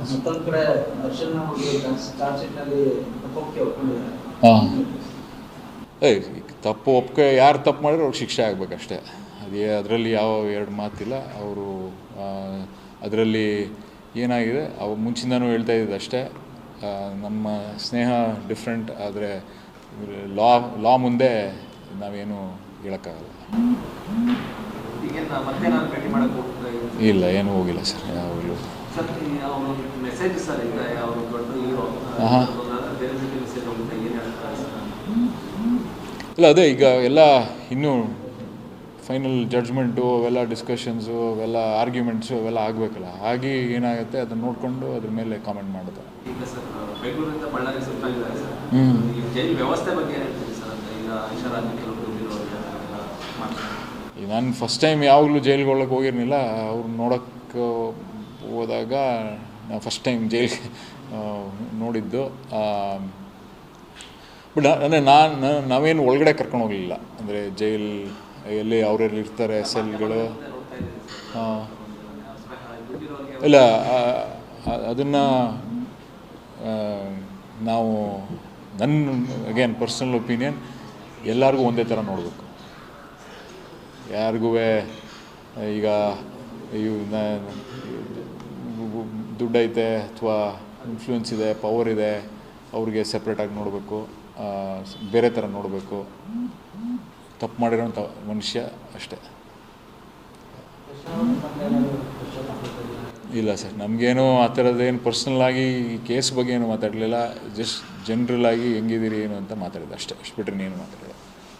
ಮತ್ತೊಂದು ಕಡೆ ದರ್ಶನ್ ಅವರು ಚಾರ್ಜ್ ಶೀಟ್ನಲ್ಲಿ ತಪ್ಪೋಕೆ ಒಪ್ಕೊಂಡಿದ್ದಾರೆ ಹಾಂ ಏಯ್ ತಪ್ಪು ಒಪ್ಕೆ ಯಾರು ತಪ್ಪು ಮಾಡಿದ್ರೆ ಅವ್ರಿಗೆ ಶಿಕ್ಷೆ ಆಗಬೇಕಷ್ಟೇ ಅದೇ ಅದರಲ್ಲಿ ಯಾವ ಎರಡು ಮಾತಿಲ್ಲ ಅವರು ಅದರಲ್ಲಿ ಏನಾಗಿದೆ ಅವು ಮುಂಚಿಂದನೂ ಹೇಳ್ತಾ ಇದ್ದಿದ್ದು ಅಷ್ಟೇ ನಮ್ಮ ಸ್ನೇಹ ಡಿಫ್ರೆಂಟ್ ಆದರೆ ಲಾ ಲಾ ಮುಂದೆ ನಾವೇನು ಹೇಳೋಕ್ಕಾಗಲ್ಲ ಇಲ್ಲ ಏನು ಹೋಗಿಲ್ಲ ಸರ್ ಯಾವಾಗಲೂ ಇಲ್ಲ ಅದೇ ಈಗ ಎಲ್ಲ ಇನ್ನೂ ಫೈನಲ್ ಜಡ್ಜ್ಮೆಂಟು ಅವೆಲ್ಲ ಡಿಸ್ಕಷನ್ಸು ಅವೆಲ್ಲ ಆರ್ಗ್ಯುಮೆಂಟ್ಸು ಅವೆಲ್ಲ ಆಗಬೇಕಲ್ಲ. ಆಗಿ ಏನಾಗುತ್ತೆ ಅದನ್ನು ನೋಡಿಕೊಂಡು ಅದ್ರ ಮೇಲೆ ಕಾಮೆಂಟ್ ಬಂದಿರೋರಿಗೆ ನಾನು ಫಸ್ಟ್ ಟೈಮ್ ಯಾವಾಗಲೂ ಜೈಲ್ಗೆ ಹೋಗಿರ್ಲಿಲ್ಲ ಹೋಗಿರಲಿಲ್ಲ. ಅವ್ರು ನೋಡೋಕ್ಕೆ ಹೋದಾಗ ನಾನು ಫಸ್ಟ್ ಟೈಮ್ ಜೈಲ್ ನೋಡಿದ್ದು ಬಟ್ ಅಂದರೆ ನಾನು ನಾವೇನು ಒಳಗಡೆ ಕರ್ಕೊಂಡು ಹೋಗಲಿಲ್ಲ. ಅಂದರೆ ಜೈಲ್, ಎಲ್ಲಿ ಅವ್ರೆಲ್ಲಿ ಇರ್ತಾರೆ, ಸೆಲ್ಗಳು ಇಲ್ಲ ಅದನ್ನು ನಾವು ನನ್ನ ಅಗೇನ್ ಪರ್ಸ್ನಲ್ ಒಪಿನಿಯನ್ ಎಲ್ಲರಿಗೂ ಒಂದೇ ಥರ ನೋಡಬೇಕು. ಯಾರಿಗೂ ಈಗ ಇವು ದುಡ್ಡೈತೆ ಅಥವಾ ಇನ್ಫ್ಲೂಯೆನ್ಸ್ ಇದೆ ಪವರ್ ಇದೆ, ಅವ್ರಿಗೆ ಸಪ್ರೇಟಾಗಿ ನೋಡಬೇಕು ಬೇರೆ ಥರ ನೋಡಬೇಕು ತಪ್ಪು ಮಾಡಿರೋಂಥ ಮನುಷ್ಯ ಅಷ್ಟೇ? ಇಲ್ಲ ಸರ್, ನಮಗೇನು ಆ ಥರದ್ದೇನು ಪರ್ಸ್ನಲ್ಲಾಗಿ ಈ ಕೇಸ್ ಬಗ್ಗೆ ಏನು ಮಾತಾಡಲಿಲ್ಲ ಜಸ್ಟ್ ಜನ್ರಲ್ ಆಗಿ ಹೆಂಗಿದ್ದೀರಿ ಏನು ಅಂತ ಮಾತಾಡಿದೆ ಅಷ್ಟೇ, ಅಷ್ಟು ಬಿಟ್ಟರೆ ಏನು ಮಾತಾಡಿಲ್ಲ